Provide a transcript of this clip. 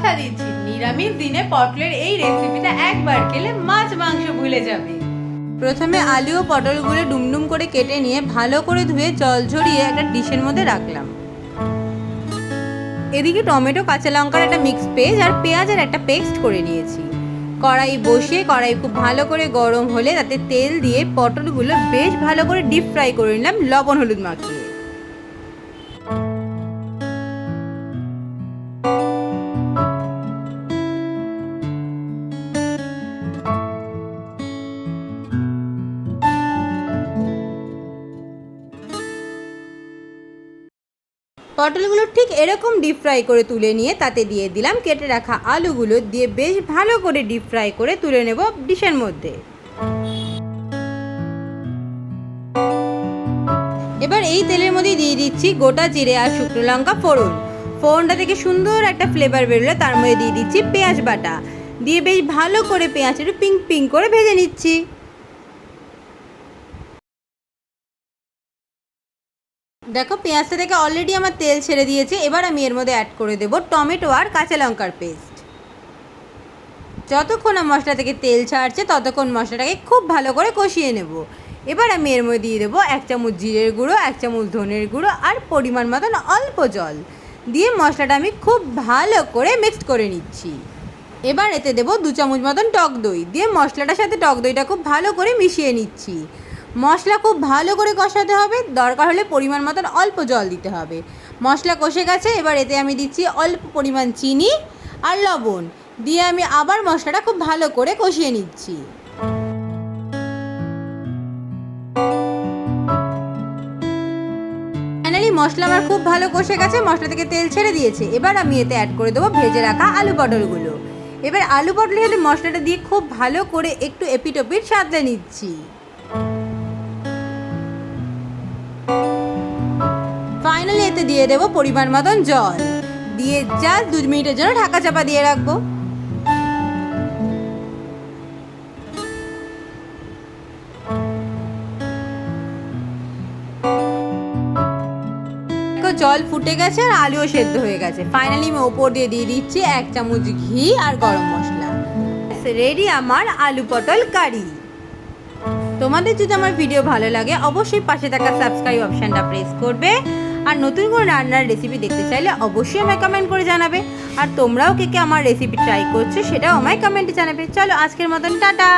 কথা দিচ্ছি। নিরামিষ দিনে পটলের এই রেসিপিটা একবার খেলে মাছ মাংস ভুলে যাবে। প্রথমে আলু ও পটলগুলো ডুমডুম করে কেটে নিয়ে ভালো করে ধুয়ে জল ঝরিয়ে একটা ডিশের মধ্যে রাখলাম। এদিকে টমেটো, কাঁচা লঙ্কার একটা মিক্স পেজ আর পেঁয়াজের একটা পেস্ট করে নিয়েছি। কড়াই বসিয়ে, কড়াই খুব ভালো করে গরম হলে তাতে তেল দিয়ে পটলগুলো বেশ ভালো করে ডিপ ফ্রাই করে নিলাম লবণ, হলুদ মাখিয়ে। পটলগুলো ঠিক এরকম ডিপ ফ্রাই করে তুলে নিয়ে তাতে দিয়ে দিলাম, কেটে রাখা আলুগুলো দিয়ে বেশ ভালো করে ডিপ ফ্রাই করে তুলে নেব ডিশের মধ্যে। এবার এই তেলের মধ্যে দিয়ে দিচ্ছি গোটা জিরে আর শুকনো লঙ্কা ফোড়ন। ফোড়নটা থেকে সুন্দর একটা ফ্লেভার বেরোলে, তার মধ্যে দিয়ে দিচ্ছি পেঁয়াজ বাটা। দিয়ে বেশ ভালো করে পেঁয়াজ একটু পিঙ্ক পিঙ্ক করে ভেজে নিচ্ছি। দেখো, পেঁয়াজটা থেকে অলরেডি আমার তেল ছেড়ে দিয়েছে, এবার আমি এর মধ্যে অ্যাড করে দেবো টমেটো আর কাঁচা লঙ্কার পেস্ট যতক্ষণ না মশলা থেকে তেল ছাড়ছে, ততক্ষণ মশলাটাকে খুব ভালো করে কষিয়ে নেব। এবার আমি এর মধ্যে দিয়ে দেবো এক চামচ জিরের গুঁড়ো, এক চামচ ধনের গুঁড়ো আর পরিমাণ মতন অল্প জল। দিয়ে মশলাটা আমি খুব ভালো করে মিক্সড করে নিচ্ছি। এবার এতে দেবো দু চামচ মতন টক দই। দিয়ে মশলাটার সাথে টক দইটা খুব ভালো করে মিশিয়ে নিচ্ছি। মশলা খুব ভালো করে কষাতে হবে। দরকার হলে পরিমাণ মতন অল্প জল দিতে হবে। মশলা কষে গেছে, এবার এতে আমি দিচ্ছি অল্প পরিমাণ চিনি আর লবণ। দিয়ে আমি আবার মশলাটা খুব ভালো করে কষিয়ে নিচ্ছি। ফাইনালি মশলা আমার খুব ভালো কষে গেছে, মশলা থেকে তেল ছেড়ে দিয়েছে। এবার আমি এতে অ্যাড করে দেবো ভেজে রাখা আলু পটলগুলো। এবার আলু পটলের মশলাটা দিয়ে খুব ভালো করে একটু এপিটোপিট সাঁতলে নিচ্ছি। এতে দিয়ে দেবো পরিমাণ মতন জল। দিয়ে জাস্ট দু মিনিটের জন্য ঢাকা চাপা দিয়ে রাখব। জল ফুটে গেছে আর আলুও সেদ্ধ হয়ে গেছে। ফাইনালি আমি ওপর দিয়ে দিয়ে দিচ্ছি এক চামচ ঘি আর গরম মশলা। রেডি আমার আলু পটল কারি। তোমাদের যদি আমার ভিডিও ভালো লাগে, অবশ্যই পাশে থাকা সাবস্ক্রাইব অপশানটা প্রেস করবে। আর নতুন কোনো রান্নার রেসিপি দেখতে চাইলে অবশ্যই আমায় কমেন্ট করে জানাবে। আর তোমরাও কে কে আমার রেসিপি ট্রাই করছ সেটাও আমায় কমেন্টে জানাবে। চলো আজকের মতন, টাটা!